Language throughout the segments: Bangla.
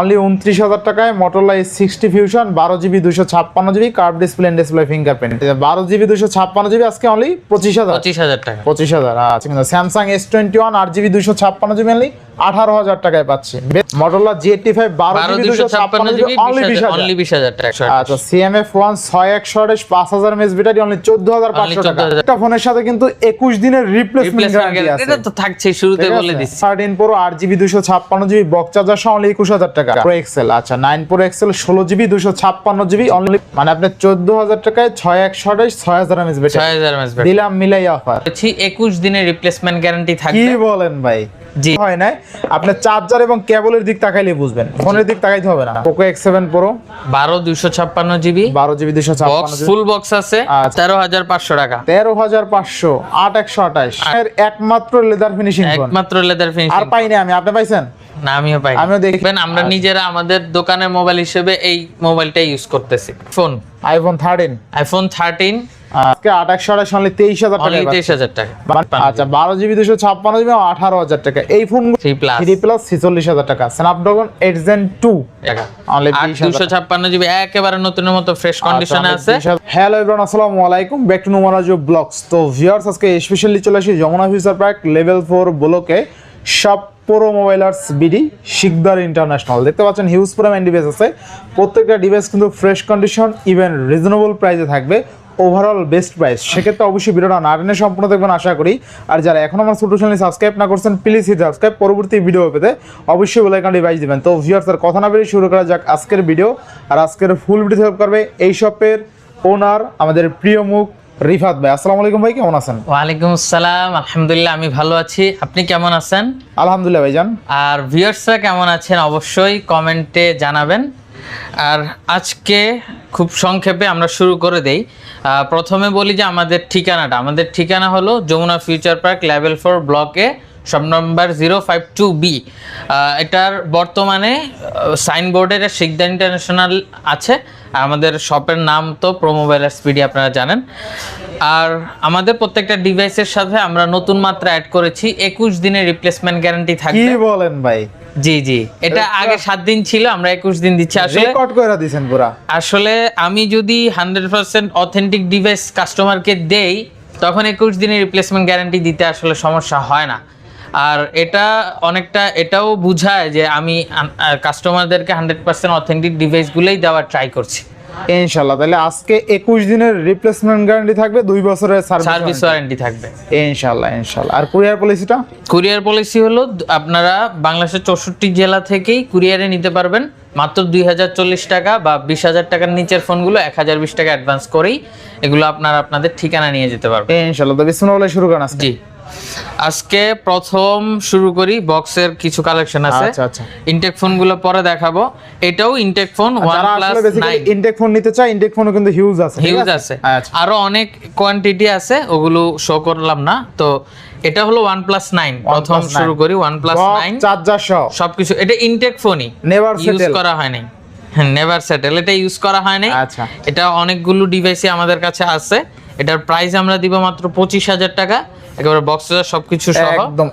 অনলি উনত্রিশ হাজার টাকায় মোটরলা সিক্সটি ফিউশন বারো জিবি দুশো ছাপ্পান্ন GB curve display display fingerprint বারো জিবি দুশো ছাপ্পান্ন জিবি আজকে অনলি পঁচিশ হাজার। পঁচিশ হাজার টাকা। পঁচিশ হাজার আচ্ছা কিন্তু স্যামসাং এস টোয়েন্টি ওয়ান আট জিবি দুশো ছাপ্পান্ন জিবি অনলি আঠারো হাজার টাকায় পাচ্ছি। মোটরলা জি এইটটি ফাইভ বারো জিবি দুশো ছাপ্পান্ন জিবি অনলি বিশ হাজার টাকা আচ্ছা সিএমএফ ওয়ান ছয় একশো আঠাশ পাঁচ হাজার মেস ব্যাটারি অনলি চোদ্দ হাজার পাঁচশো টাকা। একটা ফোনের সাথে কিন্তু একুশ দিনের রিপ্লেসমেন্ট গ্যারান্টি আছে। এটা তো থাকছে শুরুতে বলে দিচ্ছি। থার্টিন প্রো আট জিবি দুশো ছাপ্পান্ন জিবি বক চার্জার সহ অনলি একুশ হাজার টাকা। প্রো এক্সেল আচ্ছা নাইন প্রো এক্সেল ষোলো জিবি দুশো ছাপ্পান্ন জিবি অনলি মানে আপনার চোদ্দ হাজার টাকায় ছয় একশো আঠাশ ছয় হাজার এমএস ছয় ব্যাটারি হাজার এমএস দিলাম মিলাই অফার বলছি একুশ দিনের রিপ্লেসমেন্ট গ্যারান্টি কি বলেন ভাই? জি। হয় না আপনার চার্জার এবং কেবলের দিক তাকাইলে বুঝবেন। ফোনের দিক তাকাইতে হবে না। পোকো এক্স সেভেন প্রো বারো দুশো ছাপ্পান্ন জিবি বারো জিবি দুশো ছাপ্পান্ন ফুল বক্স আছে আচ্ছা। তেরো হাজার পাঁচশো টাকা। তেরো হাজার পাঁচশো আট একশো আঠাশ। এর একমাত্র লেদার ফিনিশিং ফোন একমাত্র লেদার ফিনিশিং আর পাইনি আমি আপনি পাইছেন? না আমিও পাই আমিও দেখবেন আমরা নিজেরা আমাদের দোকানের মোবাইল হিসেবে এই মোবাইলটা ইউজ করতেছি। Phone iPhone thirteen iPhone thirteen আজকে আঠাশ অনলি তেইশ হাজার টাকা তেইশ হাজার টাকা আচ্ছা বারো জিবি দুশো ছাপ্পান্ন জিবি আঠারো হাজার টাকা। এই phone three plus three plus ছেচল্লিশ হাজার টাকা। স্ন্যাপড্রাগন এইট জেন টু টাকা। 20,000 দুশো ছাপ্পান্ন জিবি একেবারে নতুনের মতো ফ্রেশ কন্ডিশনে আছে। হ্যালো আসসালামু আলাইকুম। ব্যাক টু নোমারাজু ব্লগস তো ভিউয়ার্স আজকে স্পেশালি চলে আসি Jamuna future park level four ব্লকে সব pro mobilers BD, Sikder international. দেখতে পাচ্ছেন হিউজ পরিমাণ ডিভাইস আছে। প্রত্যেকটা ডিভাইস কিন্তু ফ্রেশ কন্ডিশন ইভেন রিজনেবল প্রাইসে থাকবে। ওভারঅল বেস্ট প্রাইস সেক্ষেত্রে অবশ্যই ভিডিওটা না টেনে সম্পূর্ণ দেখবেন, আশা করি। আর যারা এখন আমার ছোটো চ্যানেল সাবস্ক্রাইব না করছেন প্লিজ হিট সাবস্ক্রাইব পরবর্তী ভিডিও পেতে অবশ্যই বেলাইকান ডিভাইস দিবেন। তো ভিউয়ার্স আর কথা না বেরিয়ে শুরু করা যাক আজকের ভিডিও আর আজকের ফুল ভিডিও হেল্প করবে এই শপের ওনার আমাদের প্রিয় মুখ রিফাত ভাই আসসালামু আলাইকুম ভাই কেমন আছেন? ওয়ালাইকুম আসসালাম আলহামদুলিল্লাহ আমি ভালো আছি। আপনি কেমন আছেন? আলহামদুলিল্লাহ ভাইজান আর ভিউয়ার্সরা কেমন আছেন অবশ্যই কমেন্টে জানাবেন। আর আজকে খুব সংক্ষেপে আমরা শুরু করে দেই। প্রথমে বলি যে আমাদের ঠিকানাটা। আমাদের ঠিকানা হলো Jamuna future park level four ব্লকে সব number zero five two B. এটার বর্তমানে সাইনবোর্ডের শিকদার ইন্টারন্যাশনাল আছে। আর আমাদের শপের নাম তো প্রোমোবাইল স্পিডি আপনারা জানেন। আর আমাদের প্রত্যেকটা ডিভাইসের সাথে আমরা নতুন মাত্রা অ্যাড করেছি। একুশ দিনের রিপ্লেসমেন্ট গ্যারান্টি কি থাকবে বলেন ভাই? জি জি। এটা আগে সাত দিন ছিল আমরা একুশ দিন দিচ্ছি। আসলে রেকর্ড করে দিয়েছেন পুরা। আসলে আমি যদি হান্ড্রেড পার্সেন্ট অথেন্টিক ডিভাইস কাস্টমারকে দেই তখন একুশ দিনের রিপ্লেসমেন্ট গ্যারান্টি দিতে আসলে সমস্যা হয় না। আর এটা অনেকটা এটাও বুঝায় যে আমি কাস্টমারদেরকে হান্ড্রেড পার্সেন্ট অথেন্টিক ডিভাইসগুলোই দেওয়ার ট্রাই করছি। ইনশাল্লাহ তাহলে আজকে একুশ দিনের রিপ্লেসমেন্ট গ্যারান্টি থাকবে দুই বছরের সার্ভিস ওয়ারেন্টি থাকবে। ইনশাল্লাহ ইনশাল্লাহ আর কুরিয়ার পলিসিটা কুরিয়ার পলিসি হলো আপনারা বাংলাদেশের চৌষট্টি জেলা থেকেই কুরিয়ারে নিতে পারবেন। মাত্র দুই হাজার চল্লিশ টাকা বা বিশ হাজার টাকার নিচের ফোনগুলো এক হাজার বিশ টাকা অ্যাডভান্স করেই এগুলো আপনারা আপনাদের ঠিকানা নিয়ে যেতে পারবেন। ইনশাল্লাহ তো বিসমুল্লাহ শুরু করেন জি। আজকে প্রথম শুরু করি বক্সের কিছু কালেকশন আছে। আচ্ছা, আচ্ছা। ইনটেক ফোনগুলো পরে দেখাবো। এটাও ইনটেক ফোন বেসিক্যালি নাইন ইনটেক ফোন নিতে চায় ইনটেক ফোনও কিন্তু হিউজ আছে হিউজ আছে? আচ্ছা। আরও অনেক কোয়ান্টিটি আছে ওগুলো শো করলাম না। তো এটা হলো ওয়ান প্লাস নাইন প্রথম শুরু করি ওয়ান প্লাস নাইন চার্জার সহ। সবকিছু। এটা ইনটেক ফোনই Never ইউজ করা হয় নাই নেভার সেটেল এটা ইউজ করা হয় নাই আচ্ছা। এটা অনেকগুলো ডিভাইসে আমাদের কাছে আছে। এটার প্রাইস আমরা দিব মাত্র পঁচিশ হাজার টাকা। একেবারে বক্স সবকিছু সহ। একদম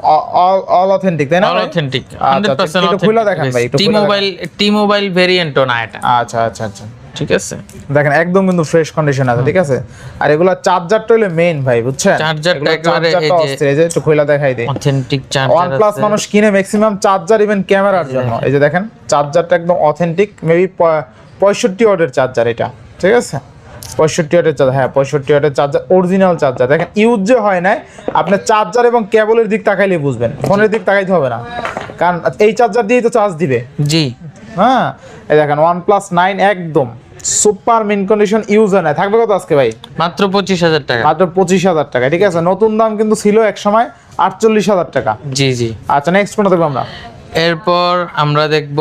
অল অথেন্টিক তাই না অল অথেন্টিক আচ্ছা, হান্ড্রেড আচ্ছা, একটু খুলে দেখান ভাই টি মোবাইল টি মোবাইল ভেরিয়েন্টও না এটা। আচ্ছা আচ্ছা আচ্ছা। ঠিক আছে। দেখেন একদম কিন্তু ফ্রেশ কন্ডিশন আছে ঠিক আছে? আর এগুলা চার্জারটা হলো মেইন ভাই বুঝছেন? চার্জারটা একেবারে এই যে- একটু খুলে দেখাই দিই। অথেন্টিক চার্জার প্লাস মানুষ কিনে ম্যাক্সিমাম চার্জার ইভেন ক্যামেরার জন্য। এই যে দেখেন চার্জারটা একদম অথেন্টিক মেবি পঁয়ষট্টি ওয়াটের চার্জার এটা ঠিক আছে? পঁয়ষট্টি ওয়াটের চার্জার হ্যাঁ পঁয়ষট্টি ওয়াটের চার্জার অরিজিনাল চার্জার। দেখেন ইউজ যে হয় না আপনার চার্জার এবং কেবলের দিক তাকাইলে বুঝবেন ফোনের দিক তাকাইতে হবে না। কারণ এই চার্জার দিয়েই তো চার্জ দিবে। জি। হ্যাঁ এই দেখেন ওয়ান প্লাস নাইন একদম সুপার মিন কন্ডিশন ইউজ হয় না থাকবে কত আজকে ভাই? মাত্র পঁচিশ হাজার টাকা। মাত্র পঁচিশ হাজার টাকা ঠিক আছে? নতুন দাম কিন্তু ছিল এক সময় আটচল্লিশ হাজার টাকা। জি জি। আচ্ছা নেক্সট কোনটা দেখব আমরা। এরপর আমরা দেখব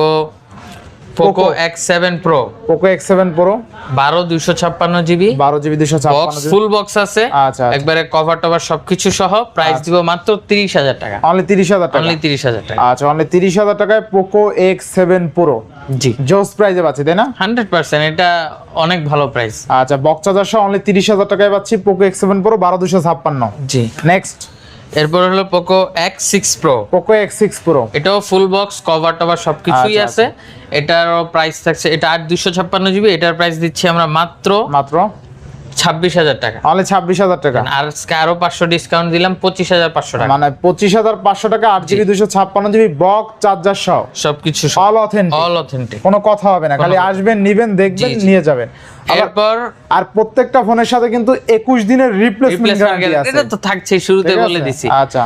Poco Poco। X seven pro Poco X seven pro বারো দুশো ছাপ্পান্ন জিবি। বারো জিবি বক্স ফুল বক্স আছে। আচ্ছা, আচ্ছা। একবারে কভার টভার সবকিছু সহ প্রাইস দিব মাত্র তিরিশ হাজার টাকা। অনলি তিরিশ হাজার টাকা? অনলি তিরিশ হাজার টাকা। আচ্ছা অনলি তিরিশ হাজার টাকায় পোকো এক্স সেভেন প্রো জি। জোস প্রাইজে পাচ্ছি তাই না? হান্ড্রেড পার্সেন্ট এটা অনেক ভালো প্রাইস আচ্ছা বক্স চার্জার সহ অনলি তিরিশ হাজার টাকায় পাচ্ছি পোকো এক্স সেভেন প্রো বারো দুশো ছাপ্পান্ন। জি। নেক্সট এরপর হলো Poco X six pro Poco X six pro এটাও ফুল বক্স কভার টভার সবকিছুই আচ্ছা, আছে। এটারও প্রাইস থাকছে এটা আট দুশো ছাপ্পান্ন জিবি এটার প্রাইস দিচ্ছি আমরা মাত্র মাত্র ছাব্বিশ হাজার টাকা। অনলি ছাব্বিশ হাজার টাকা। আর আজকে আরও পাঁচশো ডিসকাউন্ট দিলাম পঁচিশ হাজার পাঁচশো টাকা। মানে পঁচিশ হাজার পাঁচশো টাকা আট জিবি দুশো ছাপ্পান্ন জিবি বক চার্জার সহ সবকিছু অল অথেন্টিক অল অথেন্টিক কোনো কথা হবে না খালি আসবেন নিবেন দেখবেন। নিয়ে যাবেন। এরপর আর প্রত্যেকটা ফোনের সাথে কিন্তু একুশ দিনের রিপ্লেসমেন্ট থাকছে গ্যারান্টি আছে। এটা তো থাকছেই শুরুতে বলে? দিছি। আচ্ছা।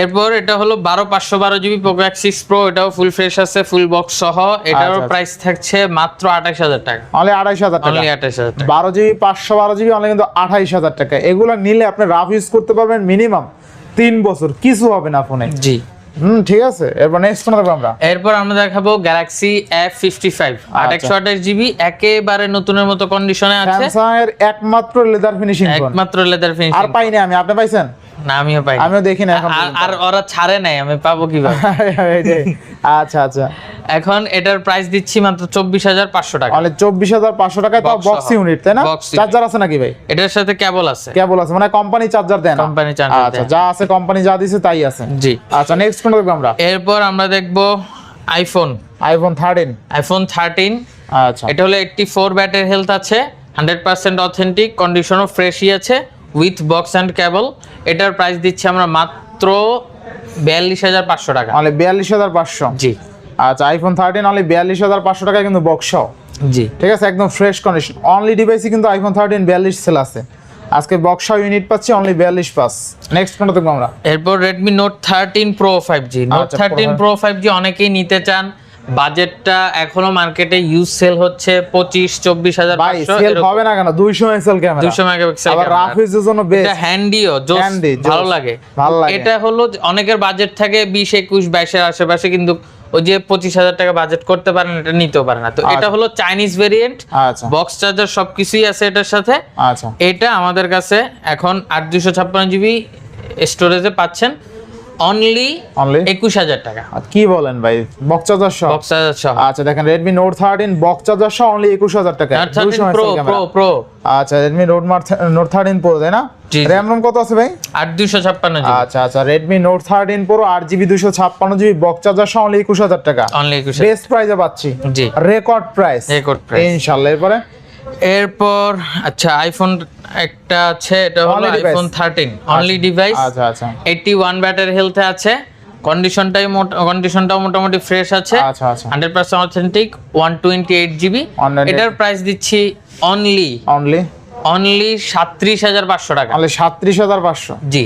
এরপর এটা হলো বারো পাঁচশো বারো GB Poco X six pro এটাও ফুল ফ্রেশ আছে ফুল বক্স সহ। এটারও আচ্ছা। প্রাইস থাকছে মাত্র আঠাশ হাজার টাকা। অনলি আড়াইশ হাজার টাকা। অনলি আঠাশ হাজার টাকা। বারো জিবি পাঁচশো বারো জিবি অনলি কিন্তু আঠাইশ হাজার টাকা। এগুলো নিলে আপনি রাফ ইউজ করতে পারবেন মিনিমাম তিন বছর। কিছু হবে না ফোনে জি। হুম ঠিক আছে। এরপর নেক্সট কোন দেখব আমরা? এরপর আমরা দেখাবো গ্যালাক্সি এফ ফিফটি ফাইভ আট আচ্ছা। একশো আঠাশ জিবি একেবারে নতুনের মতো কন্ডিশনে আছে। স্যামসাং এর একমাত্র লেদার ফিনিশিং একমাত্র লেদার আর পাইনি আমি আপনি পাইছেন? না আমিও পাই আমিও দেখি না এখন। আর- ওরা ছাড়ে নাই আমি পাবো কীভাবে? আচ্ছা আচ্ছা। এখন এটার প্রাইস দিচ্ছি মাত্র চব্বিশ হাজার পাঁচশো টাকা। অনলি চব্বিশ হাজার পাঁচশো টাকায় তাও বক্স ইউনিট তাই না? চার্জার আছে নাকি ভাই? এটার সাথে কেবল আছে। কেবল আছে মানে কোম্পানি চার্জার দেন Company charger আচ্ছা যা আছে কোম্পানি যা দিছে তাই আছে। জি। আচ্ছা নেক্সট কোন দেখব আমরা? এরপর আমরা দেখব iPhone iPhone thirteen iPhone thirteen আচ্ছা। এটা হলো এইটটি ফোর ব্যাটারি হেলথ আছে হান্ড্রেড পার্সেন্ট অথেন্টিক কন্ডিশনও ফ্রেশই আছে উইথ বক্স অ্যান্ড কেবল এটার প্রাইস দিচ্ছি আমরা মাত্র বিয়াল্লিশ হাজার পাঁচশো টাকা। অনলি বিয়াল্লিশ হাজার পাঁচশো। জি। আচ্ছা আইফোন থার্টিন অনলি বিয়াল্লিশ হাজার পাঁচশো টাকায় কিন্তু বক্স জি। ঠিক আছে একদম ফ্রেশ কন্ডিশন অনলি ডিভাইসই কিন্তু আইফোন থার্টিন বিয়াল্লিশ সেল আছে। আজকে বক্সা ইউনিট পাচ্ছি অনলি বিয়াল্লিশ পাস। নেক্সট কোনটা দেখব আমরা? এরপর thirteen pro five G note আচ্ছা, থার্টিন Pro প্রো ফাইভ জি অনেকেই নিতে চান। বাজেটটা এখনও মার্কেটে ইউজ সেল হচ্ছে পঁচিশ চব্বিশ হাজার ভাই সেল হবে না কেন? দুইশো এক্সেল ক্যামেরা দুশো মেগাপিক্সেল আবার রাফ ইউজের জন্য বেস্ট এটা হ্যান্ডিও। ভালো লাগে। ভালো লাগে। এটা হলো অনেকের বাজেট থাকে বিশ একুশ বাইশের আশেপাশে কিন্তু ওই যে পঁচিশ হাজার টাকা বাজেট করতে পারেন এটা নিতেও পারে না। তো এটা হলো চাইনিজ ভেরিয়েন্ট আচ্ছা। বক্স চার্জার সবকিছুই আছে এটার সাথে। আচ্ছা। এটা আমাদের কাছে এখন আট দুশো ছাপ্পান্ন জিবি স্টোরেজে পাচ্ছেন। অনলি অনলি একুশ হাজার টাকা। কি বলেন ভাই? বক্স চার্জার সহ? বক্স চার্জার সহ। আচ্ছা দেখেন Redmi Note thirteen box charger সহ অনলি একুশ হাজার টাকা। দুইশো প্রো এক্সএল প্রো প্রো আচ্ছা Redmi note note thirteen pro তাই না? জি, জি। কত আছে ভাই? আট দুশো ছাপ্পান্ন জিবি। আচ্ছা আচ্ছা থার্টিন প্রো আট জিবি দুশো ছাপ্পান্ন জিবি বক্স চার্জার সহ অনলি একুশ হাজার টাকা। অনলি একুশ বেস্ট প্রাইসে পাচ্ছি। জি। Record price Record price। ইনশাআল্লাহ এরপরে? এরপর আচ্ছা আইফোন একটা আছে এটা হলো আইফোন থার্টিন অনলি ডিভাইস আচ্ছা আচ্ছা এইটি ওয়ান ব্যাটারি হেলথে আছে কন্ডিশনটাই কন্ডিশনটাও মোটামুটি ফ্রেশ আছে আচ্ছা আচ্ছা। Hundred percent authentic one twenty eight GB এটার প্রাইস দিচ্ছি অনলি অনলি অনলি সাত্রিশ হাজার পাঁচশো টাকা। অনলি সাতত্রিশ হাজার পাঁচশো? জি।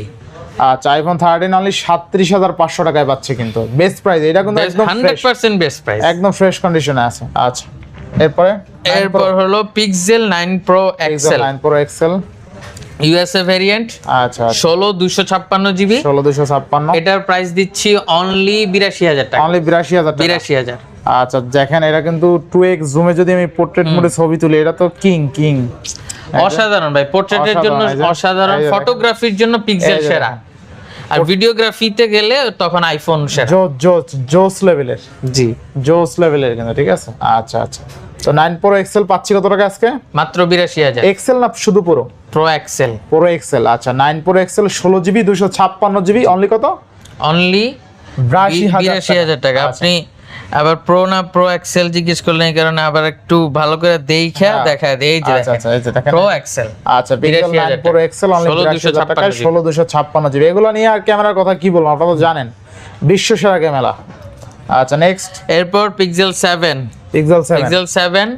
আচ্ছা আইফোন থার্টিন অনলি সাতত্রিশ হাজার পাঁচশো টাকায় পাচ্ছে কিন্তু। বেস্ট প্রাইস এটা কিন্তু একদম হান্ড্রেড পার্সেন্ট বেস্ট প্রাইস একদম ফ্রেশ কন্ডিশনে আছে। আচ্ছা। এরপরে? এরপর হলো Pixel nine pro XL nine pro XL USA variant আচ্ছা ষোলো দুশো ছাপ্পান্ন জিবি ষোলো দুশো ছাপ্পান্ন। এটার প্রাইস দিচ্ছি অনলি বিরাশি হাজার টাকা। অনলি বিরাশি হাজার টাকা। বিরাশি হাজার। আচ্ছা দেখেন এটা কিন্তু টু এক্স জুমে যদি আমি পোর্ট্রেট মোডে ছবি তুলি এটা তো কিং কিং অসাধারণ ভাই পোর্ট্রেটের জন্য অসাধারণ। ফটোগ্রাফির জন্য পিক্সেল সেরা। আর ভিডিওগ্রাফিতে গেলে তখন আইফোন জোস জোস জোস লেভেলের জি। জোস লেভেলের কিন্তু ঠিক আছে? আচ্ছা আচ্ছা। তো নাইন প্রো এক্সেল পাচ্ছি কত টাকা আজকে? মাত্র বিরাশি হাজার। এক্সেল না শুধু পুরো প্রো এক্সেল প্রো এক্সেল আচ্ছা। নাইন প্রো এক্সেল ষোলো জিবি দুশো ছাপ্পান্ন জিবি অনলি কত? অনলি বিরাশি বিরাশি হাজার টাকা। আচ্ছা। আপনি আবার প্রো না প্রো এক্সেল জিজ্ঞেস করলেন কারণ কারণে আবার একটু ভালো করে দেখা হ্যাঁ। দেখা এই যে আচ্ছা আচ্ছা এই যে দেখেন। প্রো এক্সেল আচ্ছা পিক্সেল 82,000 প্রো এক্সেল অনলি ষোলো বিরাশি দুশো হাজার টাকায় ছাপ্পান্ন জিবি। এগুলো নিয়ে আর ক্যামেরার কথা কি বলব আপনারা তো জানেন। বিশ্ব সেরা ক্যামেরা আচ্ছা নেক্সট এরপর Pixel seven Pixel Pixel seven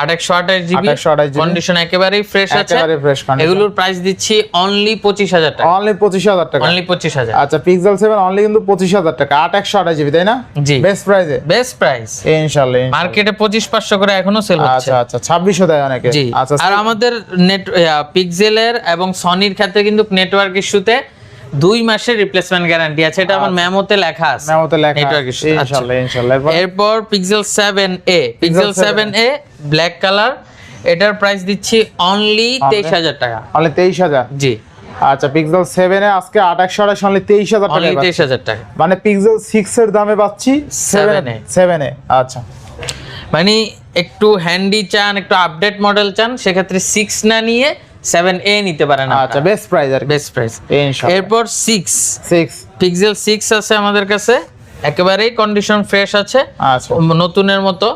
আট একশো আঠাশ জিবি 828 GB কন্ডিশন একেবারেই ফ্রেশ আছে। একেবারে fresh condition। এগুলোর প্রাইস দিচ্ছি অনলি পঁচিশ হাজার টাকা। অনলি পঁচিশ হাজার টাকা। অনলি পঁচিশ হাজার। আচ্ছা পিক্সেল সেভেন অনলি কিন্তু পঁচিশ হাজার টাকা। আট একশো আঠাশ জিবি তাই না? জি। বেস্ট প্রাইসে বেস্ট প্রাইস ইনশাল্লাহ মার্কেটে পঁচিশ পাঁচশো করে এখনও সেল হচ্ছে। আচ্ছা আচ্ছা ছাব্বিশশো দেয় অনেকে। আচ্ছা আর আমাদের নেট পিক্সেলের এবং সনির ক্ষেত্রে কিন্তু নেটওয়ার্ক ইস্যুতে দুই মাসের রিপ্লেসমেন্ট গ্যারান্টি আছে। এটা আমার মেমোতে লেখা আছে। মেমোতে লেখা নেটওয়ার্ক ইস্যু ইনশাল্লাহ ইনশাল্লাহ। এরপর? Pixel seven A Pixel seven A black colour এটার প্রাইস দিচ্ছি অনলি তেইশ হাজার টাকা। অনলি তেইশ হাজার? জি। আচ্ছা পিক্সেল সেভেনে আজকে আট একশো আঠাশ অনলি তেইশ হাজার টাকা অনলি তেইশ হাজার টাকা। মানে পিক্সেল সিক্স এর দামে পাচ্ছি সেভেন 7 এ। সেভেন এ আচ্ছা। মানে একটু হ্যান্ডি চান একটু আপডেট মডেল চান সেক্ষেত্রে সিক্স না নিয়ে সেভেন এ নিতে পারেন আচ্ছা বেস্ট প্রাইস আর বেস্ট প্রাইস এরপর সিক্স সিক্স পিক্সেল সিক্স আছে আমাদের কাছে। একেবারেই কন্ডিশন ফ্রেশ আছে। আচ্ছা। নতুনের মতো।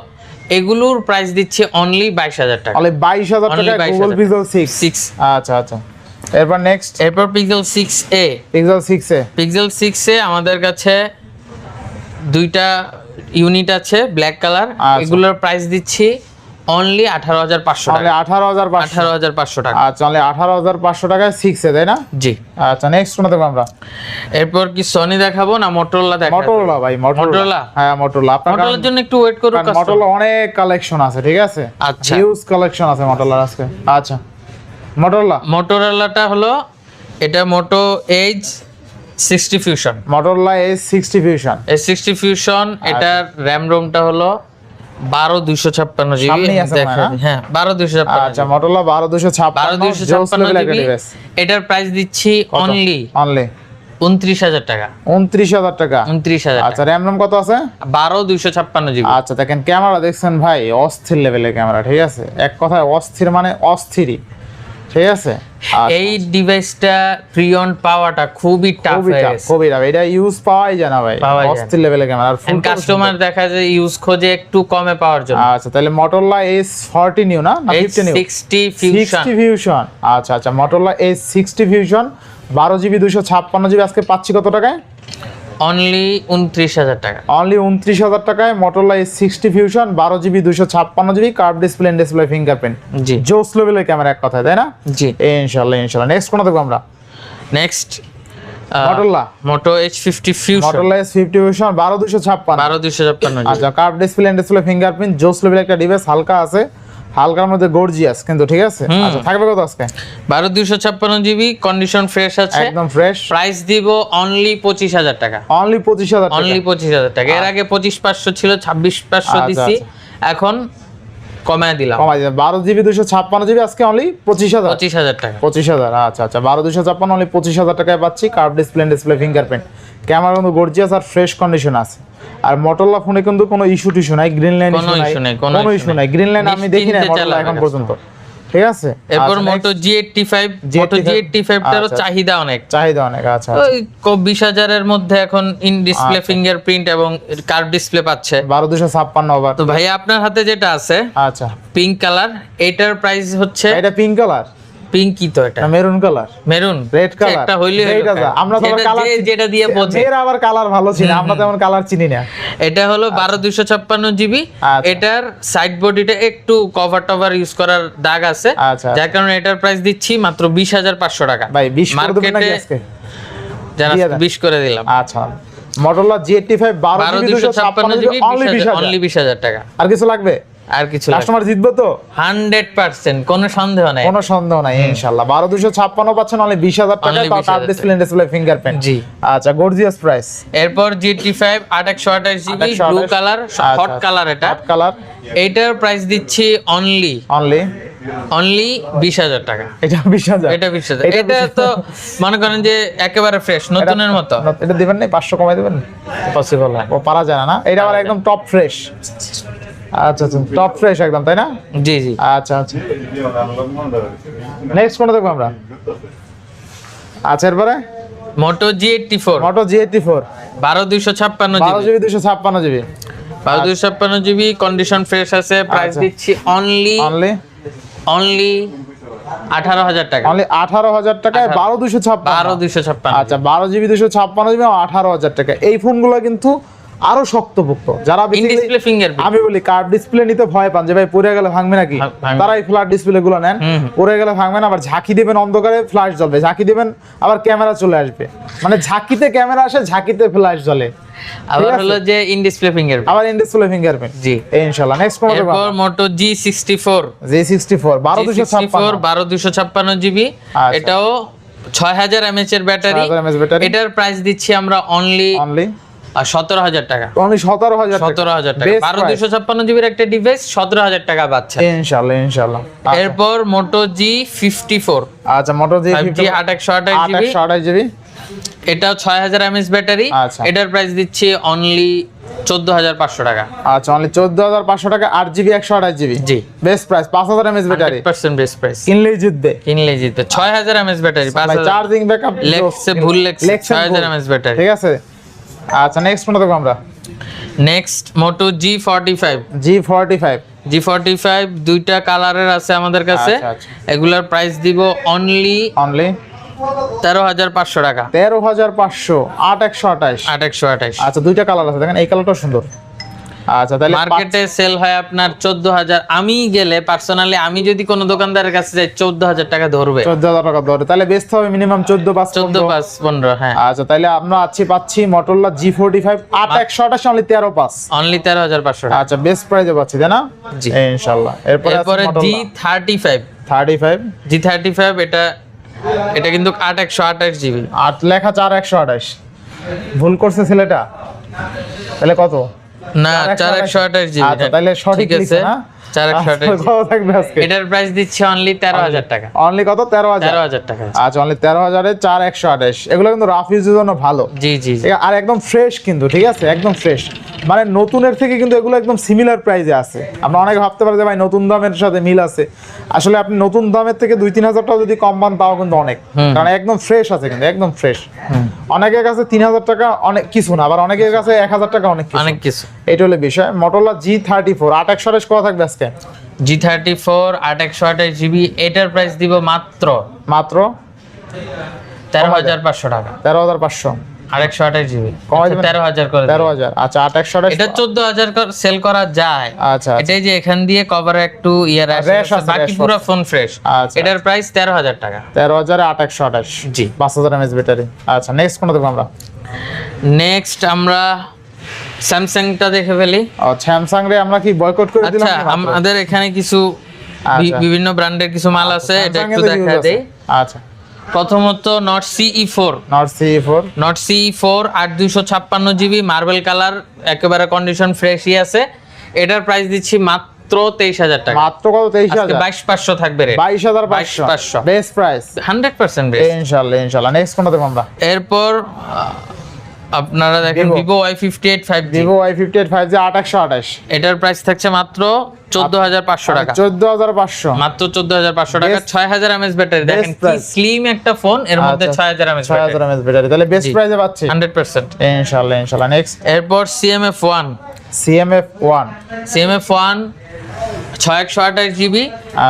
এগুলোর প্রাইস দিচ্ছে অনলি বাইশ হাজার টাকা। তাহলে বাইশ হাজার টাকা 22,000 গুগল পিক্সেল সিক্স সিক্স আচ্ছা আচ্ছা। এরপর নেক্সট এরপর পিক্সেল সিক্স এ। পিক্সেল সিক্সে পিক্সেল সিক্সে আমাদের কাছে দুইটা ইউনিট আছে ব্ল্যাক কালার আচ্ছা। এগুলোর প্রাইস দিচ্ছি অনলি আঠারো হাজার পাঁচশো তাহলে টাকা। আঠারো হাজার পাঁচশো। আঠারো হাজার পাঁচশো টাকা। আচ্ছা হাজার পাঁচশো টাকায় সিক্সে তাই না? জি। আচ্ছা নেক্সট কোনটা দেখব আমরা? এরপর কি সনি দেখাবো না মোটরোলা দেখাবো? মটোরোলা ভাই মটোরোলা হ্যাঁ মটোরোলা আপনার মোটরোলার জন্য একটু ওয়েট customer। মটোরোলা অনেক কালেকশন আছে ঠিক আছে? আচ্ছা। হিউজ কালেকশন আছে মটোরোলার আজকে। আচ্ছা। মটোরোলা মোটোরোলাটা হলো এটা Moto H sixty fusion Motorola S sixty fusion এই সিক্সটি ফিউশন এটার র্যাম রোমটা হলো বারো দুইশো ছাপ্পান্ন জিবি সামনেই আছে হয় না? বারো দুইশো আচ্ছা বারো দুইশো ছাপ্পান্ন এটার প্রাইস দিচ্ছি অনলি অনলি উনত্রিশ হাজার টাকা। উনত্রিশ হাজার টাকা? উনত্রিশ হাজার আচ্ছা র্যাম রম কত আছে? বারো দুইশো ছাপ্পান্ন জিবি। আচ্ছা দেখেন ক্যামেরা দেখছেন ভাই অস্থির লেভেলের ক্যামেরা ঠিক আছে? এক কথায় অস্থির মানে অস্থিরই। ঠিক আছে? আচ্ছা, এই ডিভাইসটা প্রি অন পাওয়াটা খুবই টাফ হয়ে গেছে। খুবই tough। এটা ইউজ পাওয়াই যায় না ভাই। অস্থির লেভেলের ক্যামেরা আর ফুল কাস্টমার দেখা যায় ইউজ খোঁজে একটু কমে পাওয়ার জন্য। আচ্ছা তাহলে মটোরোলা এস ফর্টি নিউ না? না H fifty new sixty fusion sixty fusion আচ্ছা আচ্ছা মটোরোলা এস সিক্সটি ফিউশন বারো জিবি দুশো ছাপ্পান্ন জিবি আজকে পাচ্ছি কত টাকায়? অনলি উনত্রিশ হাজার টাকা। অনলি উনত্রিশ হাজার টাকায় মটোরোলা এস সিক্সটি ফিউশন বারো জিবি দুশো ছাপ্পান্ন GB curve display display fingerprint জি। জোস লেভেলের ক্যামেরা এক কথায় তাই না? জি। ইনশাল্লাহ ইনশাল্লাহ নেক্সট কোন দেখব আমরা? Next Motorola Moto H fifty fusion Motorola S fifty fusion বারো দুশো ছাপ্পান্ন। বারো দুইশো ছাপ্পান্ন আচ্ছা কার্ভ ডিসপ্লে ডিসপ্লে ফিঙ্গারপ্রিন্ট জোস লেভেল একটা ডিভাইস হালকা আছে। হালকার মধ্যে গর্জিয়াস কিন্তু ঠিক আছে? আচ্ছা থাকবে কত আজকে? বারো দুইশো ছাপ্পান্ন জিবি কন্ডিশন ফ্রেশ আছে। একদম ফ্রেশ প্রাইস দিব অনলি পঁচিশ হাজার টাকা। অনলি পঁচিশ হাজার টাকা। অনলি পঁচিশ হাজার টাকা। এর আগে পঁচিশ পাঁচশো ছিল ছাব্বিশ পাঁচশো আচ্ছা, দিছি। এখন কমায় দিলাম। কমাই দিবেন বারো জিবি দুশো ছাপ্পান্ন জিবি আজকে অনলি পঁচিশ হাজার। পঁচিশ হাজার টাকা। পঁচিশ হাজার আচ্ছা আচ্ছা। বারো দুশো ছাপ্পান্ন অনলি পঁচিশ হাজার টাকায় পাচ্ছি। Curve display display fingerprint camera কিন্তু গর্জিয়াস আর ফ্রেশ কন্ডিশন আছে। আর মোটরলা ফোনে কিন্তু কোনো ইস্যু টিস্যু নাই গ্রিন লাইন কোনো ইস্যু নাই কোনো ইস্যু নাই। গ্রিন লাইন আমি দেখি না মোটরলা এখন পর্যন্ত। ঠিক আছে? এরপর আচ্ছা, Moto next G eighty five Moto G eighty ফাইভটারও আচ্ছা। চাহিদা অনেক। চাহিদা অনেক আচ্ছা ওই বিশ হাজারের মধ্যে এখন ইন ডিসপ্লে ফিঙ্গারপ্রিন্ট এবং কার্ভ ডিসপ্লে পাচ্ছে। বারো দুশো ছাপ্পান্ন ওভার তো ভাই আপনার হাতে যেটা আছে আচ্ছা। পিঙ্ক কালার এটার প্রাইস হচ্ছে এটা পিঙ্ক কালার পিঙ্ক তো এটা। Maroon colour. Maroon? Red colour. একটা হইলে এটা যা। আমরা তো কালার যেটা দিয়ে বোঝে। মেয়েরা আবার কালার ভালো চিনি আমরা তেমন কালার চিনি না। এটা হলো বারো দুইশো ছাপ্পান্ন জিবি। আচ্ছা। এটার সাইড বডিটা একটু কভার টভার ইউজ করার দাগ আছে। আচ্ছা। যার কারণে এটার প্রাইস দিচ্ছি মাত্র বিশ হাজার পাঁচশো টাকা। ভাই বিশ করে দেবেন নাকি আজকে? যারা দিয়ে দেন। বিশ করে দিলাম। আচ্ছা। মটোরোলা জি এইটটি ফাইভ বারো দুশো ছাপ্পান্ন জিবি অনলি বিশ হাজার টাকা। আর কিছু লাগবে? আর কিছু কাস্টমার জিতবে তো? হান্ড্রেড পার্সেন্ট কোনো সন্দেহ নাই। কোনো সন্দেহ নাই ইনশাল্লাহ। বারো দুশো ছাপ্পান্ন পাচ্ছেন অনলি বিশ হাজার টাকা Only তাও 20,000 কার্ড ডিসপ্লে ডিসপ্লে ফিঙ্গারপ্রিন্ট জি। আচ্ছা গর্জিয়াস প্রাইস এরপর জিটি ফাইভ আট একশো আঠাশ GB blue colour hot colour এটা। হট কালার এইটার প্রাইস দিচ্ছি অনলি অনলি অনলি বিশ হাজার টাকা। এটা বিশ হাজার। এটা বিশ হাজার। এটা তো মনে করেন যে একেবারে ফ্রেশ নতুনের মতো। এটা দিবেন না পাঁচশো কমাই দিবেন? পসিবল হয় ও পারা যায় না না? এটা আবার একদম টপ ফ্রেশ আচ্ছা আচ্ছা টপ ফ্রেশ একদম তাই না? জি জি। আচ্ছা আচ্ছা। নেক্সট কোনটা দেখব আমরা? আচ্ছা এরপরে? Moto G eighty four Moto G eighty four বারো দুইশো ছাপ্পান্ন বারো জিবি দুশো ছাপ্পান্ন জিবি বারো দুইশো ছাপ্পান্ন জিবি কন্ডিশন ফ্রেশ আছে প্রাইস আচ্ছা। দিচ্ছি অনলি অনলি অনলি আঠারো হাজার টাকা। অনলি আঠারো হাজার টাকায় বারো দুশো ছাপ্পান্ন। বারো দুইশো ছাপ্পান্ন। আচ্ছা বারো জিবি ছাপ্পান্ন জিবি আঠারো হাজার টাকা। এই ফোনগুলো কিন্তু আরও শক্তপোক্ত। যারা আমি বলি কার্ড ডিসপ্লে নিতে ভয় পান? যে ভাই পড়ে গেলে ভাঙবে নাকি? ভাঙ- ভাঙবে। তারা এই ফ্ল্যাট ডিসপ্লে গুলো নেন। পড়ে গেলে ভাঙবে না আবার ঝাঁকি দিবেন অন্ধকারে ফ্ল্যাশ জ্বলবে। ঝাঁকি দিবেন আবার ক্যামেরা চলে আসবে। মানে ঝাঁকিতে ক্যামেরা আসে ঝাঁকিতে ফ্ল্যাশ জ্বলে। আবার আছে। হলো যে ইন ডিসপ্লে ফিঙ্গার আবার ইন ডিসপ্লে ফিঙ্গারপ্রিন্ট জি। ইনশাআল্লাহ নেক্সট এরপর মোটো জিবি আচ্ছা। এটাও এর ব্যাটারি 6000 mAh ব্যাটারি। এটার প্রাইস দিচ্ছি আমরা অনলি অনলি সতেরো হাজার টাকা। অনলি সতেরো হাজার সতেরো হাজার টাকা। বারো দুশো ছাপ্পান্ন জিবির একটা ডিভাইস সতেরো হাজার টাকা পাচ্ছে। এরপর মোটো জি ফিফটি ফোর আচ্ছা জি আট একশো আঠাশ আট জিবি। একশো আঠাশ জিবি। এটাও ছয় হাজার এমএস ব্যাটারি। আচ্ছা। এটার প্রাইস দিচ্ছি অনলি চোদ্দ হাজার পাঁচশো টাকা। আচ্ছা অনলি চোদ্দ হাজার পাঁচশো টাকা আট জিবি একশো আঠাশ জিবি। জি। বেস্ট প্রাইস পাঁচ হাজার mAh battery. Percent best price কিনলেই জিতবে কিনলে জিতবে ছয় হাজার এমএস ব্যাটারি চার্জিং ব্যাকআপ ভুল ছয় হাজার এমএস ব্যাটারি। ঠিক আছে? আচ্ছা নেক্সট ফোন দেখব আমরা। Next Moto G forty five G forty five G forty five দুইটা কালারের আছে আমাদের কাছে। আচ্ছা, আচ্ছা। এগুলার প্রাইস দিব অনলি অনলি তেরো হাজার পাঁচশো টাকা। তেরো হাজার পাঁচশো আট একশো আঠাশ। আট একশো আঠাশ। আচ্ছা দুইটা কালার আছে দেখেন এই কালারটা সুন্দর। আচ্ছা তাহলে মার্কেটে সেল হয় আপনার চোদ্দ হাজার আমি গেলে পার্সোনালি আমি যদি কোনো দোকানদারের কাছে যাই চোদ্দ হাজার টাকা ধরবে। চোদ্দ হাজার টাকা ধরে তাহলে বেচতে হবে মিনিমাম চোদ্দ পাঁচ চোদ্দ পনেরো। পাঁচ পনেরো হ্যাঁ। আচ্ছা তাহলে আমরা আছি পাচ্ছি আট একশো আঠাশ অনলি তেরো পাঁচ। অনলি তেরো হাজার পাঁচশো টাকা। আচ্ছা বেস্ট প্রাইজে পাচ্ছি তাই না? জি। ইনশাল্লাহ এরপরে এরপরে G thirty five thirty five G thirty five এটা এটা কিন্তু আট একশো আঠাশ জিবি আট লেখা চার একশো আঠাশ। ভুল করছে ছেলেটা। তাহলে কত? না চার একশো আঠাশ জিবি আচ্ছা তাহলে সঠিক ঠিক আছে। না। চার একশো আঠাশ আচ্ছা, কত থাকবে আজকে। এটার প্রাইস দিচ্ছে অনলি তেরো হাজার টাকা। অনলি কত? তেরো হাজার। তেরো হাজার টাকা আচ্ছা অনলি তেরো হাজারে চার একশো আঠাশ। এগুলো কিন্তু রাফ ইউজের জন্য ভালো। জি জি জি। ঠিক আছে? আর একদম ফ্রেশ কিন্তু ঠিক আছে? একদম ফ্রেশ মানে নতুনের থেকে কিন্তু এগুলো একদম সিমিলার প্রাইসে আছে। আমরা অনেকে ভাবতে পারি যে ভাই নতুন দামের সাথে মিল আছে। আসলে আপনি নতুন দামের থেকে দুই তিন হাজার টাকা যদি কম পান তাও কিন্তু অনেক। কারণ একদম ফ্রেশ আছে কিন্তু একদম ফ্রেশ অনেকের কাছে তিন হাজার টাকা অনেক কিছু না আবার অনেকের কাছে এক হাজার টাকা অনেক অনেক কিছু। এটা হলো বিষয়। মটোলা জি থার্টি ফোর আট একশো আঠাশ কত থাকবে আজকে? জি থার্টি ফোর আট একশো আঠাশ জিবি এটার প্রাইস দিব মাত্র। মাত্র? তেরো হাজার পাঁচশো টাকা। তেরো হাজার পাঁচশো। আর একশো আঠাশ জিবি। তেরো হাজার করে তেরো হাজার। আচ্ছা আট একশো আঠাশ এটা চোদ্দ হাজার সেল করা যায়। আচ্ছা আচ্ছা। এটাই যে এখান দিয়ে কভারে একটু ইয়ার বাকি পুরো ফোন ফ্রেশ আচ্ছা। এটার প্রাইস তেরো হাজার টাকা। তেরো হাজারে আট একশো আঠাশ। জি। পাঁচ হাজার এমএস ব্যাটারি। আচ্ছা নেক্সট কোনটা দেখব আমরা? নেক্সট আমরা স্যামসাংটা দেখে ফেলি। স্যামসাং রে আমরা কি বয়কট করে দিলাম আচ্ছা আমাদের এখানে কিছু আচ্ছা। বিভিন্ন ব্র্যান্ডের কিছু মাল আছে এটা একটু দেখা দেই। আচ্ছা। প্রথমত Nord CE four Nord C four Nord C four আট দুইশো ছাপ্পান্ন জিবি মার্বেল কালার একেবারে কন্ডিশন ফ্রেশই আছে। এটার প্রাইস দিচ্ছি মাত্র তেইশ হাজার টাকা। মাত্র কত? তেইশ হাজার। বাইশ পাঁচশো থাকবে রে বাইশ হাজার বাইশ পাঁচশো। 22,500 বেস্ট প্রাইস হান্ড্রেড পার্সেন্ট ইনশাল্লাহ ইনশাল্লাহ। নেক্সট কোনটা আমরা? এরপর আপনারা দেখেন Vivo। Vivo Y fifty eight five Vivo Y fifty eight five G আঠাশ। এটার প্রাইস থাকছে মাত্র চোদ্দ হাজার পাঁচশো টাকা। চোদ্দ হাজার পাঁচশো। মাত্র চোদ্দ হাজার পাঁচশো টাকা। ছয় হাজার এমএস ব্যাটারি। দেখেন কি স্লিম একটা ফোন এর মধ্যে আচ্ছা, ছয় হাজার এমএস ছয় হাজার এমএস ব্যাটারি। তাহলে বেস্ট। প্রাইসে পাচ্ছি। Hundred percent. ইনশাল্লাহ ইনশাল্লাহ। নেক্সট এরপর CMF one CMF one CMF one ছয় একশো আঠাশ জিবি।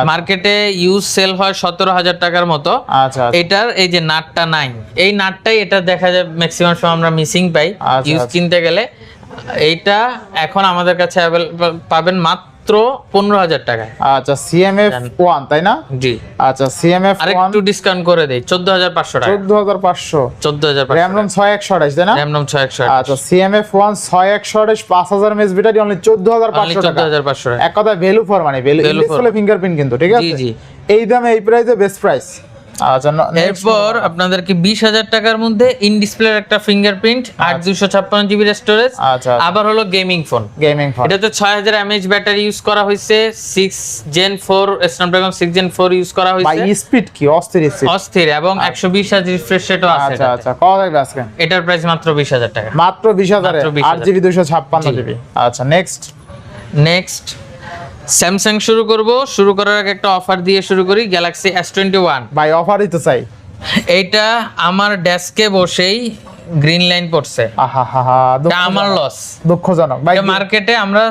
মার্কেটে ইউজ সেল হয় সতেরো হাজার টাকার মতো আচ্ছা আচ্ছা। এটার এই যে নাটটা নাই এই নাটটাই এটা দেখা যায় ম্যাক্সিমাম সময় আমরা মিসিং পাই ইউজ আচ্ছা। কিনতে গেলে এইটা এখন আমাদের কাছে পাবেন মাত্র পনেরো হাজার টাকায়। আচ্ছা সিএমএফ ওয়ান তাই না? জি। আচ্ছা সিএমএফ ওয়ান একটু ডিসকাউন্ট করে দেই চোদ্দ হাজার পাঁচশো টাকা। চোদ্দ হাজার পাঁচশো। চোদ্দ হাজার ছয় একশো আঠাশ তাই না? ছয় একশো আচ্ছা সিএমএফ ওয়ান ছয় একশো আঠাশ পাঁচ হাজার এমএস ব্যাটারি অনলি চোদ্দ হাজার পাঁচশো চোদ্দ হাজার পাঁচশো এক কথা ভ্যালু ফর মানে ভ্যালু ফিঙ্গারপ্রিন্ট কিন্তু ঠিক আছে? জি, জি। এই দামে এই প্রাইসে বেস্ট প্রাইস এরপর আপনাদেরকে বিশ হাজার টাকার মধ্যে ইন ডিসপ্লের একটা ফিঙ্গারপ্রিন্ট আট দুশো ছাপ্পান্ন জিবি স্টোরেজ আচ্ছা, আচ্ছা। আবার হলো গেমিং ফোন গেমিং ফোন এটাতে ছয় হাজার এমএইচ ব্যাটারি ইউজ করা হয়েছে six gen four Snapdragon six gen four use করা হয়েছে। স্পিড কি? অস্থির অস্থির এবং একশো বিশ হাজার রিফ্রেশ রেটও আছে আচ্ছা আচ্ছা কত থাকবে আজকে? এটার প্রাইস মাত্র বিশ হাজার টাকা। মাত্র বিশ হাজারে? মাত্র 20,000 আট জিবি দুশো ছাপ্পান্ন জিবি। আচ্ছা নেক্সট নেক্সট স্যামসাং শুরু করব। শুরু করার আগে একটা অফার দিয়ে শুরু করি গ্যালাক্সি এস টোয়েন্টি ওয়ান ভাই অফারই তো চাই। এইটা আমার ডেস্কে বসেই গ্রিন লাইন পড়ছে। আহা হা হা আমার লস দুঃখজনক। ভাই মার্কেটে আমরা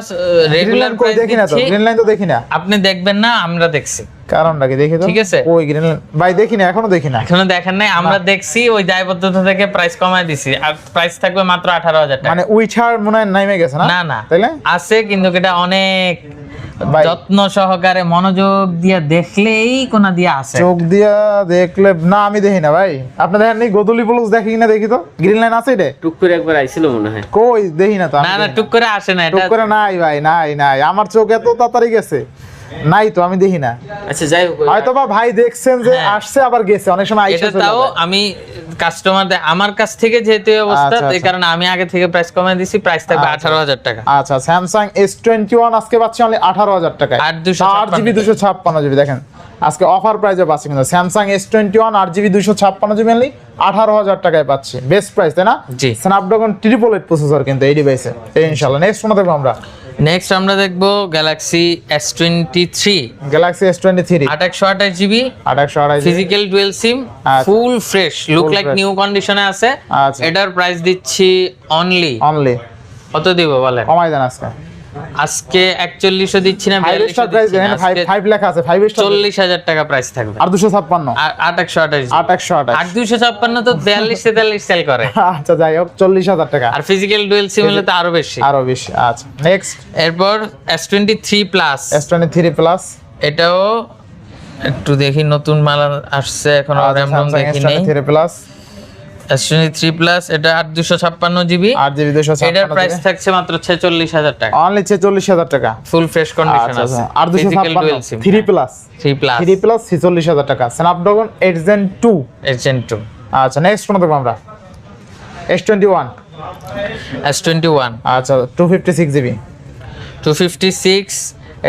রেগুলার করে কই দেখি না তো গ্রিন লাইন তো দেখি না। আপনি দেখবেন না আমরা দেখছি। কারণটা কি দেখি তো? ঠিক আছে। ওই গ্রিন ভাই দেখি না এখনও দেখি না। এখনও দেখেন নাই আমরা দেখছি ওই দায়বদ্ধতা থেকে প্রাইস কমায় দিছি। আর প্রাইস থাকবে মাত্র আঠারো হাজার টাকা। মানে উইঠার মনে হয় নাইমে গেছে না? না না। তাইলে? আছে কিন্তু এটা অনেক যত্ন সহকারে মনোযোগ দিয়ে দেখলেই কোনা দিয়ে আছে। চোখ দিয়া দেখলে না আমি দেখি না ভাই। আপনি দেখেন নি গোদুলি পুলুস দেখি না দেখি তো। গ্রিন লাইন আছে এটা? টুক করে একবার আইছিল মনে হয়। কই দেখি না তো না না টুক করে আসে না না। এটা টুক করে নাই ভাই নাই নাই। আমার চোখ এত তাড়াতাড়ি গেছে। নাই তো আমি দেখি না আচ্ছা যাই হোক হয়তো বা ভাই দেখছেন যে হ্যাঁ। আসছে আবার গেছে অনেক সময় আইসা এটা চলে তাও আমি কাস্টমারদের আমার কাছ থেকে যেহেতু অবস্থা আচ্ছা, এই আচ্ছা। কারণে আমি আগে থেকে প্রাইস কমিয়ে দিছি প্রাইস থাকবে আচ্ছা। আঠারো হাজার টাকা আচ্ছা স্যামসাং এস টোয়েন্টি ওয়ান আজকে পাচ্ছি অনলি আঠারো হাজার টাকা আর দুশো আট জিবি দুশো ছাপ্পান্ন জিবি দেখেন আজকে অফার প্রাইসে পাচ্ছি কিন্তু স্যামসাং এস টোয়েন্টি ওয়ান আট জিবি দুশো ছাপ্পান্ন জিবি অনলি আঠারো হাজার টাকায় পাচ্ছি। বেস্ট প্রাইস তাই না? জি। স্ন্যাপড্রাগন ট্রিপল এইট প্রসেসর কিন্তু এই ডিভাইসে ইনশাল্লাহ নেক্সট ফোন দেখব আমরা? নেক্সট আমরা দেখব Galaxy S twenty three Galaxy S twenty three আট একশো আঠাশ জিবি আট একশো আড়াই physical dual SIM. Full fresh look like new কন্ডিশনে আছে। আচ্ছা। এটার প্রাইস দিচ্ছি অনলি অনলি কত দিব বলে কমাই দেন আজকে। আজকে একচল্লিশও দিচ্ছি না লেখা আছে স্টার টাকা প্রাইস থাকবে। আর আর তো সেল করে। আচ্ছা যাই হোক চল্লিশ হাজার টাকা। আর ফিজিক্যাল ডুয়েল সিম হলে তো আরও বেশি। আরও বেশি আচ্ছা নেক্সট এরপর S twenty three plus S twenty three plus এটাও একটু দেখি নতুন মাল আসছে এখন দেখি নেই থ্রি প্লাস থ্রি প্লাস এটা আট দুশো ছাপ্পান্ন জিবি আট জিবি দুশো এটার প্রাইস থাকছে মাত্র ছেচল্লিশ হাজার টাকা। অনলি ছেচল্লিশ হাজার টাকা। ফুল ফ্রেশ কন্ডিশন আচ্ছা আছে। আচ্ছা। আর দুশো ফিজিক্যাল ছাপ্পান্ন dual SIM three plus three plus three plus ছেচল্লিশ হাজার টাকা। স্ন্যাপড্রাগন এইট জেন টু এজেন্ট টু আচ্ছা নেক্সট কোন দেখব আমরা। S twenty one S twenty one আচ্ছা two fifty six GB two fifty six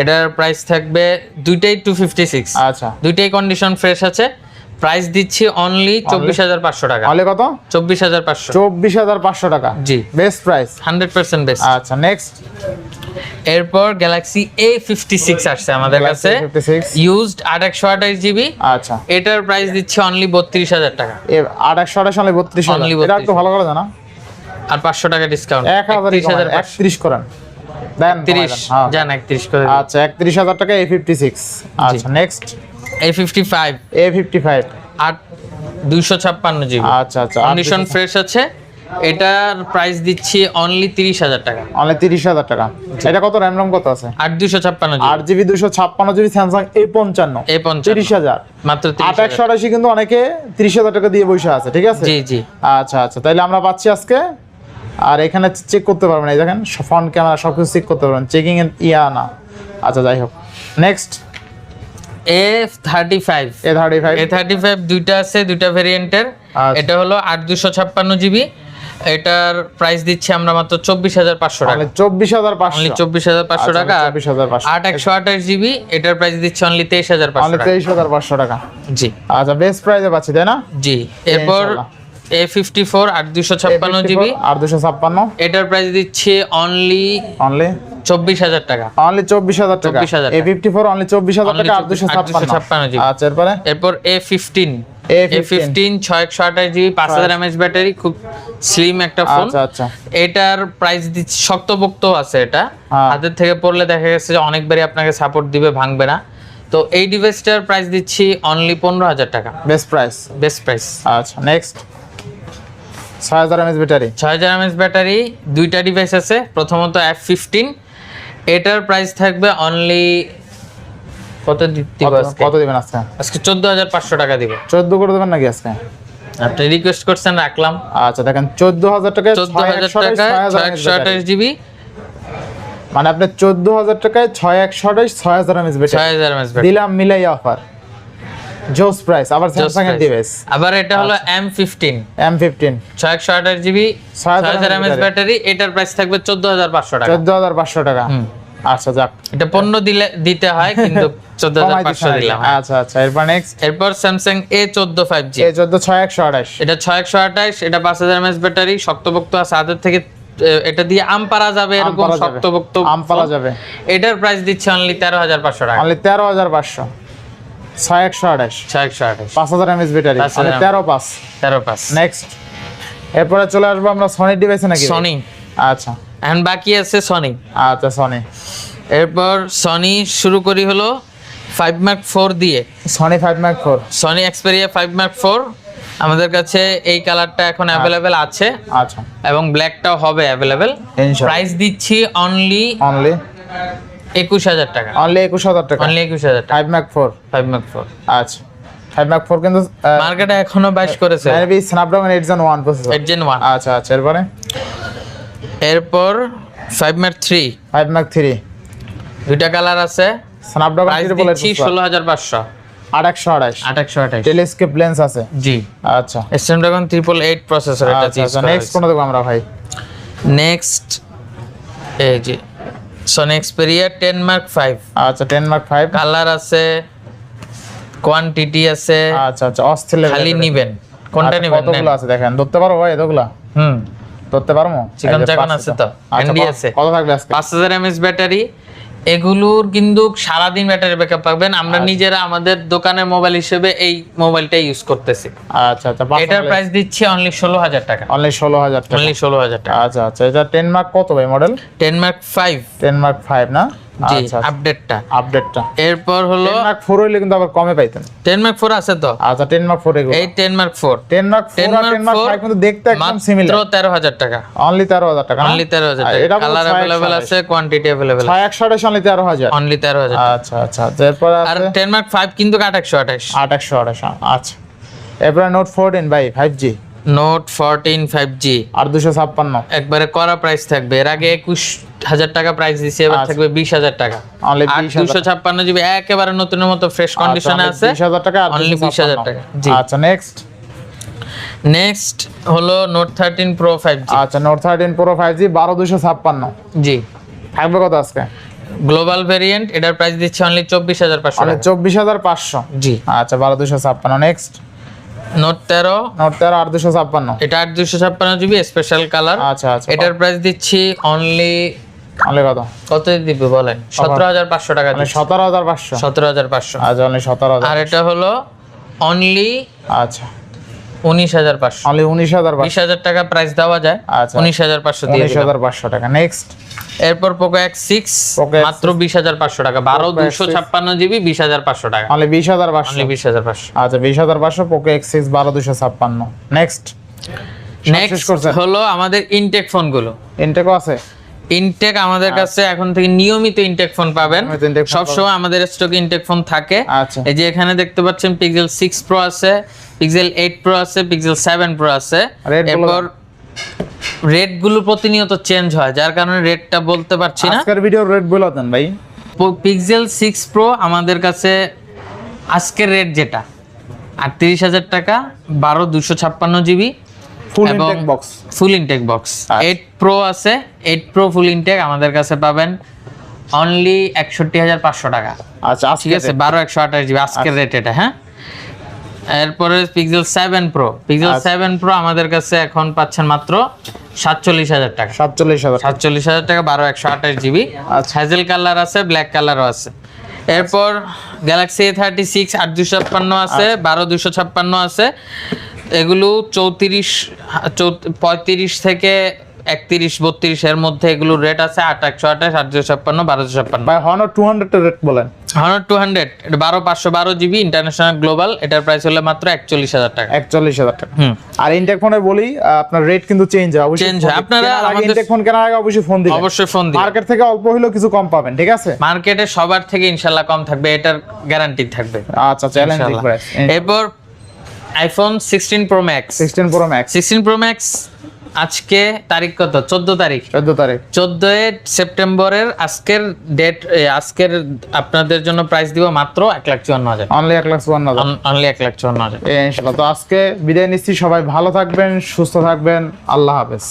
এটার প্রাইস থাকবে দুইটাই টু ফিফটি সিক্স আচ্ছা। দুইটাই কন্ডিশন ফ্রেশ আছে। প্রাইস দিচ্ছি অনলি চব্বিশ হাজার পাঁচশো টাকা। তাহলে কত? চব্বিশ হাজার পাঁচশো। চব্বিশ হাজার পাঁচশো টাকা। জি। Best price hundred percent best আচ্ছা নেক্সট এরপর গ্যালাক্সি এ ফিফটি সিক্স আসছে আমাদের কাছে। A56 ইউজড আট একশো আঠাশ জিবি। আচ্ছা। এটার প্রাইস দিচ্ছি অনলি বত্রিশ হাজার টাকা। আট একশো আঠাশ অনলি বত্রিশ Only এটা একটু ভালো করে জানা। আর পাঁচশো টাকা ডিসকাউন্ট এক হাজার একত্রিশ হাজার একত্রিশ করেন। দেন তিরিশ হ্যাঁ। যান একত্রিশ করে আচ্ছা একত্রিশ হাজার টাকা এ ফিফটি সিক্স আচ্ছা next A fifty five A fifty five আট দুইশো ছাপ্পান্ন জিবি। আচ্ছা আচ্ছা কন্ডিশন ফ্রেশ আছে। এটার প্রাইস দিচ্ছি অনলি তিরিশ হাজার টাকা। অনলি তিরিশ হাজার টাকা। এটা কত? র্যাম রম কত আছে? আট দুইশো ছাপ্পান্ন আট জিবি দুশো ছাপ্পান্ন জিবি স্যামসাং এ পঞ্চান্ন। এ তিরিশ হাজার। মাত্র আট তিরিশ একশো আটাশি কিন্তু অনেকে তিরিশ হাজার টাকা দিয়ে বসে আছে ঠিক আছে? জি জি। আচ্ছা আচ্ছা তাইলে আমরা পাচ্ছি আজকে। আর এখানে চেক করতে পারবেন এই দেখেন ফ্রন্ট ক্যামেরা সব কিছু চেক করতে পারবেন চেকিং এর ইয়া না। আচ্ছা যাই হোক। Next A thirty five A thirty five A thirty five দুইটা আছে দুইটা ভেরিয়েন্টের আচ্ছা। এটা হলো আট দুশো ছাপ্পান্ন জিবি। এটার প্রাইস দিচ্ছি আমরা মাত্র চব্বিশ হাজার পাঁচশো টাকা। চব্বিশ হাজার পাঁচশো। চব্বিশ হাজার পাঁচশো আচ্ছা, টাকা। চব্বিশ হাজার পাঁচশো। আট একশো আঠাশ জিবি এটার প্রাইস দিচ্ছে অনলি তেইশ হাজার পাঁচশো তেইশ হাজার পাঁচশো টাকা। জি। আচ্ছা বেস্ট প্রাইসে পাচ্ছি তাই না? জি। এরপর। এ ফিফটি ফোর আট দুশো ছাপ্পান্ন জিবি আর দুশো ছাপ্পান্ন। এটার প্রাইস দিচ্ছে অনলি অনলি চব্বিশ হাজার টাকা। অনলি চব্বিশ হাজার টাকা। এ ফিফটি ফোর অনলি চব্বিশ হাজার টাকা আর দুশো ছাপ্পান্ন GB আচ্ছা এরপরে এরপর এ ফিফটিন A15 এ ফিফটিন ছয় একশো আঠাশ জিবি পাঁচ হাজার এমএচ ব্যাটারি খুব স্লিম একটা ফোন এটার প্রাইস দিচ্ছে শক্তপোক্ত আছে এটা। হ্যাঁ। হাতের থেকে পড়লে দেখা গেছে যে অনেকবারই আপনাকে সাপোর্ট দিবে ভাঙবে না। তো এই ডিভাইসটার প্রাইস দিচ্ছি অনলি পনেরো হাজার টাকা। বেস্ট প্রাইস বেস্ট প্রাইস আচ্ছা নেক্সট ছয় হাজার এমএস ব্যাটারি। ছয় হাজার এমএচ ব্যাটারি দুইটা ডিভাইস আছে প্রথমত এফ ফিফটিন এটার প্রাইস থাকবে অনলি কত দিব কত দিবেন আজকে? আজকে চোদ্দ হাজার পাঁচশো টাকা দিব। চোদ্দ করে দেবেন নাকি আজকে? আপনি রিকোয়েস্ট করছেন রাখলাম। আচ্ছা দেখেন চোদ্দ হাজার টাকায় চোদ্দ হাজার একশো আঠাশ, টাকা একশো জিবি। মানে আপনি চোদ্দ হাজার টাকায় ছয় একশো আঠাশ ছয় হাজার এমএস ছয় হাজার ব্যাটারি। দিলাম মিলাই অফার জোস প্রাইস আবার স্যামসাং এর ডিভাইস আবার এটা হলো এম ফিফটিন এম ফিফটিন ছয় একশো আঠাশ জিবি 6000 হাজার এমএচ battery। ব্যাটারি এটার প্রাইস থাকবে চোদ্দ হাজার পাঁচশো টাকা। চোদ্দ হাজার পাঁচশো টাকা। আচ্ছা যাক। এটা পণ্য দিলে দিতে হয় কিন্তু চোদ্দ হাজার কমাই পাঁচশো দিতে দিলাম আচ্ছা আচ্ছা এরপর নেক্সট এরপর স্যামসাং এ চোদ্দ ফাইভ জি এই চোদ্দ ছয় একশো আঠাশ। এটা ছয় একশো আঠাশ এটা পাঁচ হাজার এমএস ব্যাটারি শক্তপোক্ত আছে হাতের থেকে এটা দিয়ে আম পারা যাবে এরকম শক্তপোক্ত আম পারা যাবে। এটার প্রাইস দিচ্ছে অনলি তেরো হাজার পাঁচশো টাকা। অনলি তেরো হাজার পাঁচশো। ছয় একশো আঠাশ। ছয় একশো আঠাশ। পাঁচ হাজার এমএস ব্যাটারি 5000 মানে তেরো পাঁচ তেরো পাঁচ নেক্সট এরপরে চলে আসব আমরা সনি ডিভাইসে নাকি? সনি আচ্ছা। এখন বাকি আছে সনি আচ্ছা সনি এরপর সনি শুরু করি হলো ফাইভ মার্ক ফোর দিয়ে। Sony five Mark four Sony Xperia five Mark four আমাদের কাছে এই কালারটা এখন অ্যাভেলেবেল আছে। আচ্ছা। এবং ব্ল্যাকটাও হবে অ্যাভেলেবেল প্রাইস দিচ্ছি অনলি অনলি একুশ হাজার টাকা। অনলি একুশ হাজার টাকা? অনলি একুশ হাজার five Mark four five Mark four আচ্ছা। ফাইভ ম্যাক ফোর কিন্তু মার্কেটে এখনও বাইশ করেছে। Maybe Snapdragon eight gen one processor eight gen one আচ্ছা আচ্ছা এরপরে? এরপর five Mark three five Mark three দুইটা কালার আছে। স্ন্যাপড্রাগন ট্রিপল দিচ্ছি ষোলো হাজার পাঁচশো। আট একশো আঠাশ আট একশো আঠাশ টেলিস্কেপ লেন্স আছে। জি। আচ্ছা। স্ন্যাপড্রাগন ট্রিপল এইট প্রসেসর এটা নেক্সট কোনটা দেখব আমরা ভাই? নেক্সট এই যে Sony Xperia ten Mark five আচ্ছা টেন মার্ক ফাইভ কালার আছে কোয়ান্টিটি আছে আচ্ছা আচ্ছা অস্থির খালি নিবেন। কোনটা আচ্ছা, নিবেন? কতগুলো আছে দেখেন ধরতে পারো ভাই এতগুলা? হুম। ধরতে পারব? চিকন চাকন আছে তো? আচ্ছা, হ্যান্ডি আছে? কত থাকবে আজকে? পাঁচ হাজার এমএস ব্যাটারি এগুলোর কিন্তু সারাদিন ব্যাটারি ব্যাকআপ পাবেন। আমরা আচ্ছা। নিজেরা আমাদের দোকানের মোবাইল হিসেবে এই মোবাইলটা ইউজ করতেছি। আচ্ছা আচ্ছা এটার প্রাইস দিচ্ছি অনলি ষোলো হাজার টাকা। অনলি ষোলো হাজার টাকা। অনলি ষোলো হাজার টাকা। আচ্ছা আচ্ছা এটা টেন মার্ক কত ভাই model ten Mark five ten Mark five না? আপডেটটা আপডেটটা এরপর হলো মার্ক হইলে কিন্তু আবার কমে পাইতেন। মার্ক আছে তো? আচ্ছা টেন মার্ক ফোর এগুলো। এই মার্ক আর কিন্তু দেখতে একদম সিমিলার টাকা। অনলি তেরো হাজার টাকা অনলি টাকা। কালার অ্যাভেলেবেল আছে কোয়ান্টিটি অনলি তেরো হাজার। অনলি তেরো হাজার আচ্ছা আচ্ছা এরপর আর মার্ক কিন্তু আট একশো আঠাশ আট একশো আঠাশ আচ্ছা। এরপরে নোট ফোরটিন ভাই five G note fourteen five G আর দুশো ছাপ্পান্ন। একবারে করা প্রাইস থাকবে। এর আগে একুশ হাজার টাকা প্রাইস দিছে এবার আচ্ছা। থাকবে বিশ হাজার টাকা। আর দুশো ছাপ্পান্ন জিবি একেবারে নতুনের মতো ফ্রেশ কন্ডিশনে আছে। বিশ হাজার টাকা অনলি বিশ হাজার টাকা জি। আচ্ছা নেক্সট নেক্সট হলো note thirteen pro five G আচ্ছা note thirteen pro five G বারো দুশো ছাপ্পান্ন। জি। থাকবে কত আজকে? গ্লোবাল ভেরিয়েন্ট এটার প্রাইস দিচ্ছে অনলি চব্বিশ হাজার পাঁচশো চব্বিশ হাজার পাঁচশো। জি। আচ্ছা বারো দুশো ছাপ্পান্ন নেক্সট নোট তেরো। নোট তেরো আট দুশো ছাপ্পান্ন। এটা আট দুশো ছাপ্পান্ন জিবি স্পেশাল কালার আচ্ছা আচ্ছা। এটার প্রাইস দিচ্ছি অনলি অনলি কত? কত দিবে বলেন? সতেরো হাজার পাঁচশো টাকা সতেরো হাজার পাঁচশো। সতেরো হাজার পাঁচশো। আচ্ছা অনলি সতেরো হাজার। আর এটা হলো অনলি আচ্ছা। উনিশ হাজার পাঁচশো। অনলি উনিশ হাজার বিশ হাজার টাকা প্রাইস দেওয়া যায় আচ্ছা। উনিশ হাজার পাঁচশো উনিশ হাজার পাঁচশো টাকা। নেক্সট এরপর Poco X six Poco X6 মাত্র বিশ হাজার পাঁচশো টাকা। বারো দুশো ছাপ্পান্ন জিবি বিশ হাজার পাঁচশো টাকা। অনলি বিশ হাজার পাঁচশো। বিশ হাজার পাঁচশো। আচ্ছা বিশ হাজার পাঁচশো পোকো এক্স সিক্স বারো দুশো ছাপ্পান্ন। নেক্সট নেক্সট হলো আমাদের ইনটেক ফোনগুলো ইনটেকও আছে? ইনটেক আমাদের কাছে এখন থেকে নিয়মিত ইনটেক ফোন পাবেন। সবসময় আমাদের স্টকে ইনটেক ফোন থাকে। আচ্ছা। এই যে এখানে দেখতে পাচ্ছেন পিক্সেল সিক্স প্রো আছে পিক্সেল এইট প্রো আছে পিক্সেল সেভেন প্রো আছে। এরপর রেটগুলো প্রতিনিয়ত চেঞ্জ হয় যার কারণে রেটটা বলতে পারছি না। আজকের ভিডিও রেট বলে দেন ভাই। পিক্সেল সিক্স প্রো আমাদের কাছে আজকের রেট যেটা? আটত্রিশ হাজার টাকা বারো দুশো ছাপ্পান্ন GB full intact box full intact box আচ্ছা। এইট প্রো আছে। এইট প্রো ফুল ইনটেক আমাদের কাছে পাবেন অনলি একষট্টি হাজার পাঁচশো টাকা। আচ্ছা ঠিক আছে বারো একশো আঠাশ জিবি আজকের রেট এটা হ্যাঁ? এরপরে পিক্সেল সেভেন প্রো পিক্সেল আচ্ছা। সেভেন প্রো আমাদের কাছে এখন পাচ্ছেন মাত্র সাতচল্লিশ হাজার টাকা। সাতচল্লিশ হাজার সাতচল্লিশ হাজার টাকা বারো একশো আঠাশ জিবি। আচ্ছা। হ্যাজেল কালার আছে ব্ল্যাক কালারও আছে। এরপর গ্যালাক্সি এ থার্টি সিক্স আট দুশো ছাপ্পান্ন আছে আচ্ছা। বারো দুশো ছাপ্পান্ন আছে। এগুলো চৌত্রিশ পঁয়ত্রিশ থেকে একত্রিশ বত্রিশ এর মধ্যে এগুলোর রেট আছে আট একশো আঠাশ আট দুশো ছাপ্পান্ন বারো দুশো ছাপ্পান্ন। ভাই হনর টু হান্ড্রেড রেট বলেন। হান্ড্রেড টু হান্ড্রেড বারো পাঁচশো বারো জিবি ইন্টারন্যাশনাল গ্লোবাল এটার প্রাইস হলো মাত্র একচল্লিশ হাজার টাকা। একচল্লিশ হাজার টাকা। হুম। আর ইনটেক ফোনে বলি আপনার রেট কিন্তু চেঞ্জ হয় অবশ্যই Change হয়। আপনারা আমাদের- ইনটেক ফোন কেনার আগে অবশ্যই ফোন দিবেন। অবশ্যই ফোন দিন মার্কেট থেকে অল্প হলেও কিছু কম পাবেন ঠিক আছে? মার্কেটে সবার থেকে ইনশাল্লাহ কম থাকবে এটার গ্যারান্টি থাকবে। আচ্ছা চ্যালেঞ্জিং প্রাইস এরপর iPhone sixteen pro max sixteen pro max sixteen pro max আজকে তারিখ কত? চোদ্দ তারিখ। চোদ্দ তারিখ। চোদ্দ সেপ্টেম্বরের আজকের ডেট আজকের আপনাদের জন্য প্রাইস দিব মাত্র এক লাখ চুয়ান্ন হাজার। অনলি এক লাখ চুয়ান্ন হাজার। অনলি এক লাখ চুয়ান্ন হাজার। ইনশাল্লাহ তো আজকে বিদায় নিচ্ছি। সবাই ভালো থাকবেন সুস্থ থাকবেন। আল্লাহ হাফেজ।